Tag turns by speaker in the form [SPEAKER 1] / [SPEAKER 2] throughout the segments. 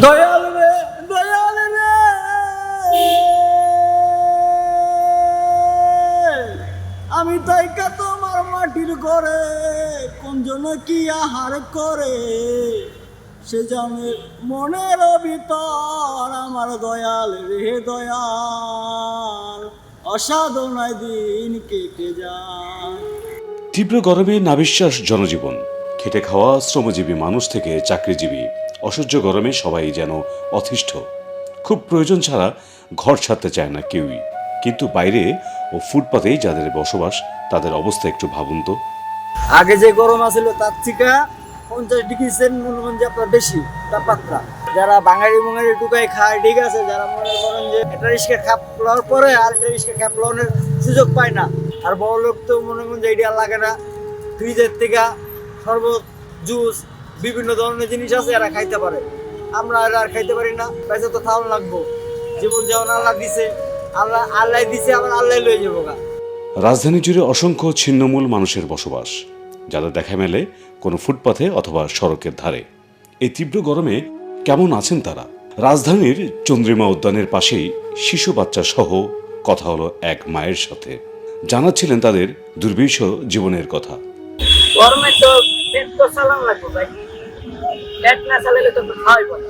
[SPEAKER 1] দয়াল রে দয়াল রে। আমি তাইকা তোমার মাটির ঘরে, কোন জন্য কি আহার করে? সে জানে মনের ভিতর, আমার দয়াল রে দয়াল। অসাধনায় দিন কেটে যায়।
[SPEAKER 2] তীব্র গরমে নাবিশ্বাস জনজীবন। খেটে খাওয়া শ্রমজীবী মানুষ থেকে চাকরিজীবী অসহ্য গরমে সবাই যেন অতিষ্ঠ। খুব প্রয়োজন ছাড়া ঘর ছাড়তে চায় না কেউই। কিন্তু বাইরে ও ফুটপাতেই যাদের বসবাস, তাদের অবস্থা একটু ভাবুন তো।
[SPEAKER 1] আগে যে গরম আছিল, তার থেকে পঞ্চাশ ডিগ্রি সেন্ট মনে করেন যে আপনার বেশি, তাপমাত্রা। যারা বাঙালি বাঙালি টুকাই খায়, ঠিক আছে, যারা মনে করেন যে একটা রিস্কে খাপ লওয়ার পরে আর একটা রিস্কে খাপ লওয়ানোর সুযোগ পায় না। আর বড় লোক তো মনে করেন যে এটা লাগে না। ফ্রিজের থেকে শরবত জুস বিভিন্ন ধরনের জিনিস আছে এরা খাইতে পারে। আমরা এরা আর খাইতে পারি না পয়সা তো খাওয়ান লাগবো। জীবন যেমন আল্লাহ দিছে আল্লাহ আল্লাহ দিছে আবার আল্লাহ লয়ে যাব গা।
[SPEAKER 2] রাজধানী জুড়ে অসংখ্য ছিন্নমূল মানুষের বসবাস যাদের দেখা মেলে কোনো ফুটপাথে অথবা সড়কের ধারে। এই তীব্র গরমে কেমন আছেন তারা? রাজধানীর চন্দ্রিমা উদ্যানের পাশেই শিশু বাচ্চা সহ কথা হলো এক মায়ের সাথে। জানাচ্ছিলেন তাদের দুর্বিষ জীবনের কথা।
[SPEAKER 3] গরমে তো চালান লাগবে ভাই। পেট না চালালে তো খাওয়াই বলে।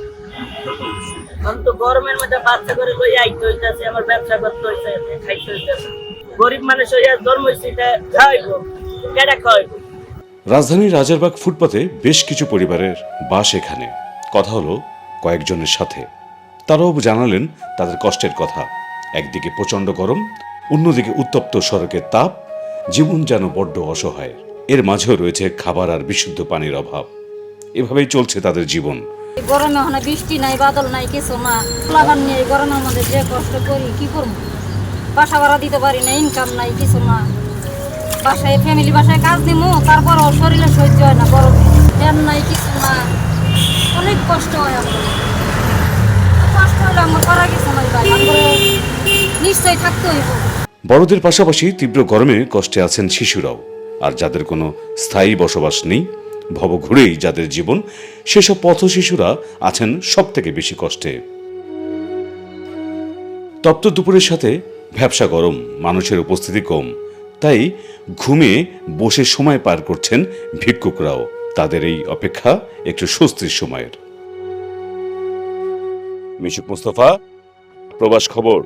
[SPEAKER 3] আমি তো গরমের মধ্যে বাচ্চা করে লই আইতে হইতাছে আমার ব্যবসা করতে খাইতে হইতাছে। গরিব মানুষ হইয়া জন্ম হইছে
[SPEAKER 2] রাজধানীর রাজারবাগ ফুটপাতে বেশ কিছু পরিবারের বাস এখানে। কথা হলো কয়েকজনের সাথে। তারাও জানালেন তাদের কষ্টের কথা। একদিকে প্রচণ্ড গরম, অন্যদিকে উত্তপ্ত সড়কের তাপ, জীবন যেন বড্ড অসহায়। এর মাঝেও রয়েছে খাবার আর বিশুদ্ধ পানির অভাব। এভাবেই চলছে তাদের জীবন।
[SPEAKER 4] গরমে ওখানে বৃষ্টি নাই বাদল নাই কিছু না। লাগান নিয়ে এই গরমের মধ্যে যে কষ্ট করি কি করব? বাসা ভাড়া দিতে পারি না ইনকাম নাই কিছু না। বাসায় ফ্যামিলি বাসায় কাজ দিমু তারপরও শরীরে সহ্য হয় না গরমে। ফ্যান নাই কিছু না। অনেক কষ্ট হয় আমার। কষ্ট হলে আমার করা কিছু নাই ভাই তারপরে নিশ্চয়ই থাকতে হইব।
[SPEAKER 2] বড়দের পাশাপাশি তীব্র গরমে কষ্টে আছেন শিশুরাও। আর যাদের কোনো স্থায়ী বসবাস নেই ভবঘুরেই যাদের জীবন, সেসব পথ শিশুরা আছেন সব থেকে বেশি কষ্টে। তপ্ত দুপুরের সাথে ভ্যাবসা গরম, মানুষের উপস্থিতি কম। তাই ঘুমে বসে সময় পার করছেন ভিক্ষুকরাও। তাদের এই অপেক্ষা একটু স্বস্তির সময়ের। মিশুক মুস্তফা, প্রবাস খবর।